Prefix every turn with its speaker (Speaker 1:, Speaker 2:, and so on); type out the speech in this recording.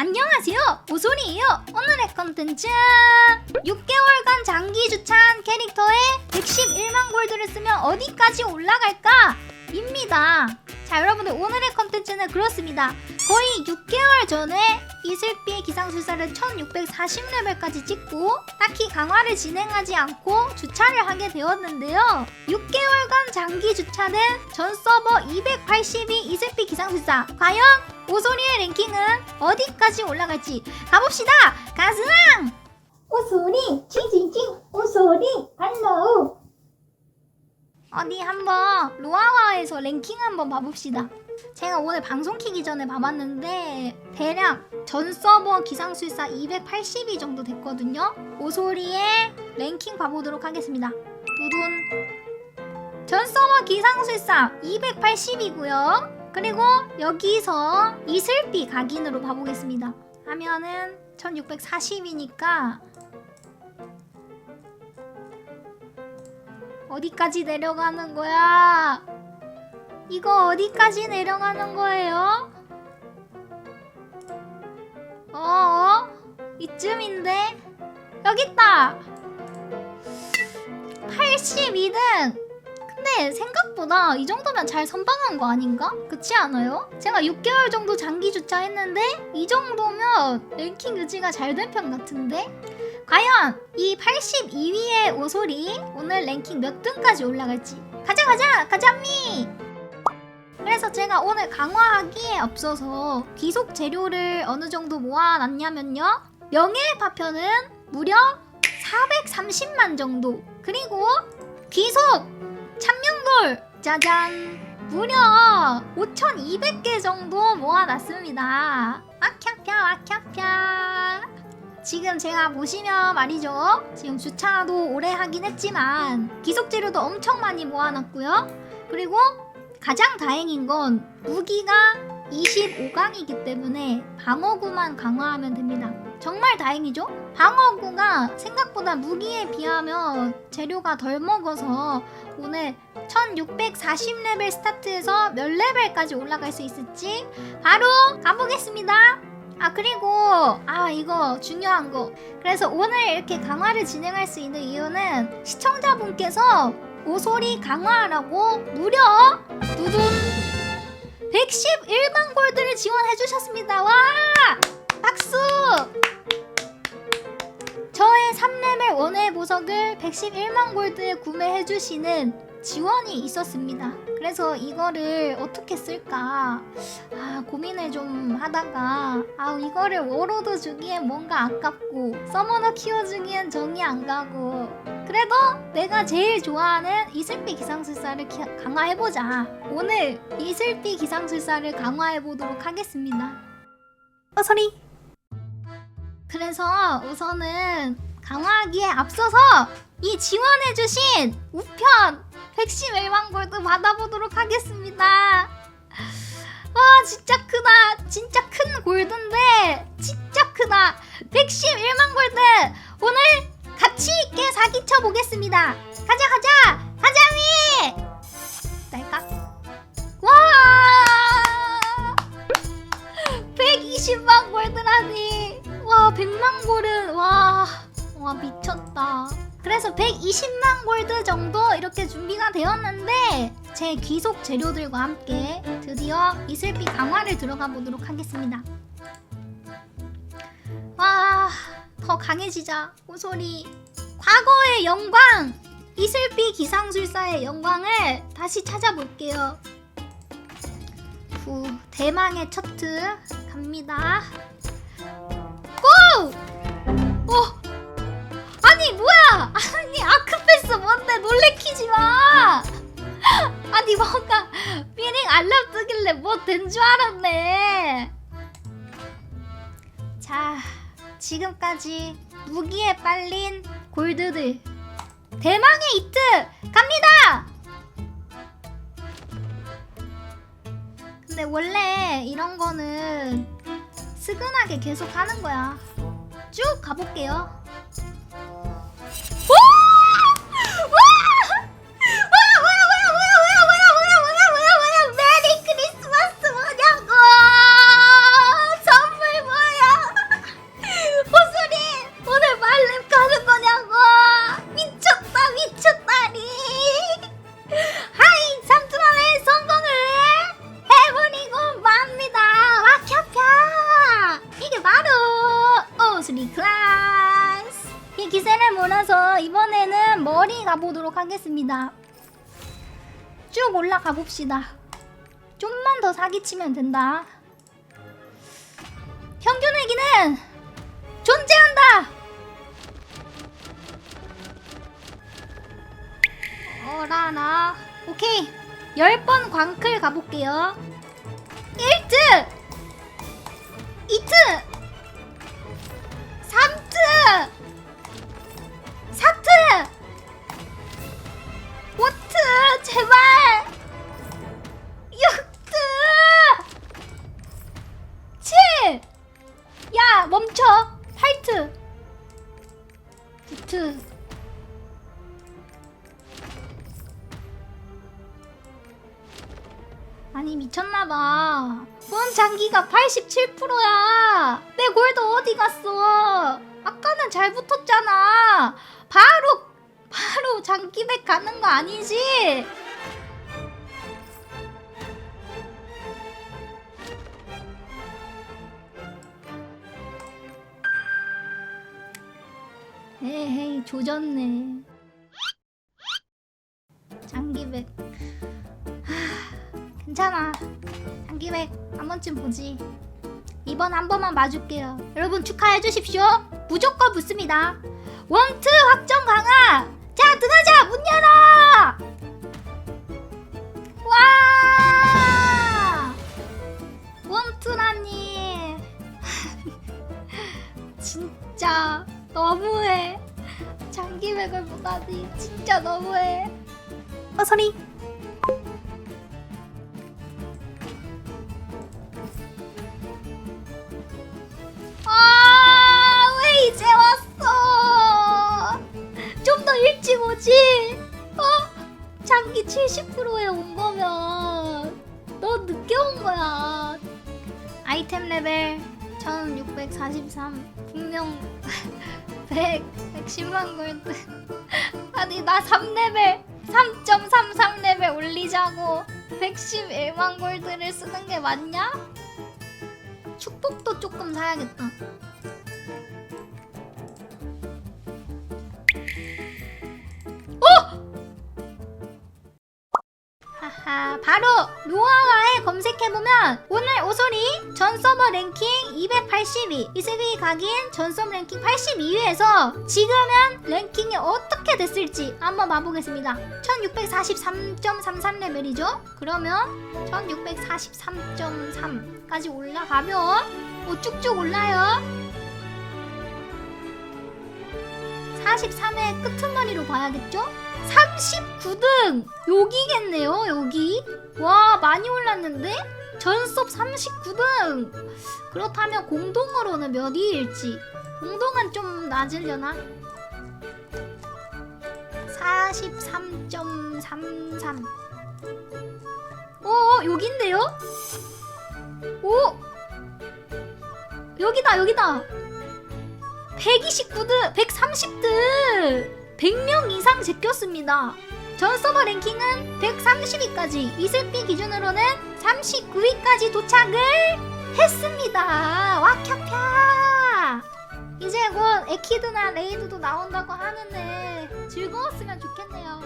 Speaker 1: 안녕하세요. 오소리예요. 오늘의 컨텐츠. 6개월간 장기 주차한 캐릭터에 111만 골드를 쓰면 어디까지 올라갈까? 입니다 자 여러분들 오늘의 컨텐츠는 그렇습니다. 거의 6개월 전에 이슬비 기상술사를 1640레벨까지 찍고 딱히 강화를 진행하지 않고 주차를 하게 되었는데요. 6개월간 장기 주차된 전 서버 282 이슬비 기상술사. 과연 오소리의 랭킹은 어디까지 올라갈지 가봅시다. 가즈랑 오소리 칭칭칭 오소리 할로우 어디 한번 로아와에서 랭킹 한번 봐봅시다. 제가 오늘 방송 키기 전에 봐봤는데 대략 전 서버 기상술사 282 정도 됐거든요. 오소리의 랭킹 봐보도록 하겠습니다. 두둔. 전 서버 기상술사 280이고요. 그리고 여기서 이슬비 각인으로 봐보겠습니다. 하면은 1640이니까 어디까지 내려가는 거야? 이거 어디까지 내려가는 거예요? 어? 이쯤인데? 여기 있다! 82등! 근데 생각보다 이 정도면 잘 선방한 거 아닌가? 그렇지 않아요? 제가 6개월 정도 장기 주차했는데 이 정도면 랭킹 유지가 잘 된 편 같은데? 과연 이 82위의 오소리 오늘 랭킹 몇 등까지 올라갈지. 가자 가자 가자미! 그래서 제가 오늘 강화하기에 앞서서 귀속 재료를 어느 정도 모아놨냐면요. 명예 파편은 무려 430만 정도. 그리고 귀속 참명돌 짜잔! 무려 5200개 정도 모아놨습니다. 아캬펴 아캬펴 지금 제가 보시면 말이죠 지금 주차도 오래 하긴 했지만 기속재료도 엄청 많이 모아놨고요 그리고 가장 다행인 건 무기가 25강이기 때문에 방어구만 강화하면 됩니다 정말 다행이죠? 방어구가 생각보다 무기에 비하면 재료가 덜 먹어서 오늘 1640레벨 스타트해서 몇 레벨까지 올라갈 수 있을지 바로 가보겠습니다. 아 그리고 아 이거 중요한 거 그래서 오늘 이렇게 강화를 진행할 수 있는 이유는 시청자분께서 오소리 강화라고 무려 두둔 111만 골드를 지원해 주셨습니다. 와! 박수! 저의 3레벨 원의 보석을 111만 골드에 구매해 주시는 지원이 있었습니다. 그래서 이거를 어떻게 쓸까 아, 고민을 좀 하다가 아 이거를 워로드 주기엔 뭔가 아깝고 서머너 키워주기엔 정이 안 가고 그래도 내가 제일 좋아하는 이슬비 기상술사를 기- 강화해보자. 오늘 이슬비 기상술사를 강화해보도록 하겠습니다. 어 소리. 그래서 우선은 강화하기에 앞서서 이 지원해주신 우편 111만 골드 받아보도록 하겠습니다. 와 진짜 크다. 진짜 큰 골드인데 진짜 크다. 111만 골드 오늘 가치 있게 사기쳐 보겠습니다. 가자 가자 와 미쳤다. 그래서 120만 골드 정도 이렇게 준비가 되었는데 제 귀속 재료들과 함께 드디어 이슬비 강화를 들어가 보도록 하겠습니다. 와, 더 강해지자. 오소리. 과거의 영광! 이슬비 기상술사의 영광을 다시 찾아볼게요. 후, 대망의 첫트 갑니다. 고! 어! 뭐야? 아니 아크패스 뭔데 놀래키지 마. 아니 뭔가 미닝 알람 뜨길래 뭐 된 줄 알았네. 자 지금까지 무기에 빨린 골드들 대망의 이트 갑니다. 근데 원래 이런 거는 스근하게 계속 하는 거야. 쭉 가볼게요. 몰아서 이번에는 머리 가보도록 하겠습니다. 쭉 올라가 봅시다. 좀만 더 사기치면 된다. 평균회기는 존재한다! 어라라. 오케이. 10번 광클 가볼게요. 1트! 2트! 3트! 아니 미쳤나봐. 본 장기가 87%야. 내 골드 어디 갔어? 아까는 잘 붙었잖아. 바로 바로 장기백 가는 거 아니지? 에헤이 조졌네. 장기백. 하, 괜찮아. 장기백 한 번쯤 보지. 이번 한 번만 봐줄게요. 여러분 축하해 주십시오. 무조건 붙습니다. 원트 확정 강화. 자 들어가자 문 열어. 와. 원투라니. 진짜 너무해. 장기백을 보다니 진짜 너무해. 어 소리. 1643. 분명 100, 110만 골드. 아니, 나 3레벨, 3.33레벨 올리자고 111만 골드를 쓰는 게 맞냐? 축복도 조금 사야겠다. 하하 바로 노아와에 검색해보면 오늘 오소리 전 서버 랭킹 282 이세비 각인 전 서버 랭킹 82위에서 지금은 랭킹이 어떻게 됐을지 한번 봐보겠습니다. 1643.33레벨이죠? 그러면 1643.3까지 올라가면 오 쭉쭉 올라요. 43의 끄트머리로 봐야겠죠? 39등! 여기겠네요, 여기. 와, 많이 올랐는데? 전섭 39등! 그렇다면 공동으로는 몇 위일지. 공동은 좀 낮으려나? 43.33. 오, 여긴데요? 오! 여기다, 여기다! 129등, 130등! 100명 이상 제꼈습니다. 전 서버 랭킹은 130위까지, 이슬피 기준으로는 39위까지 도착을 했습니다. 와캬캬! 이제 곧 에키드나 레이드도 나온다고 하는데 즐거웠으면 좋겠네요.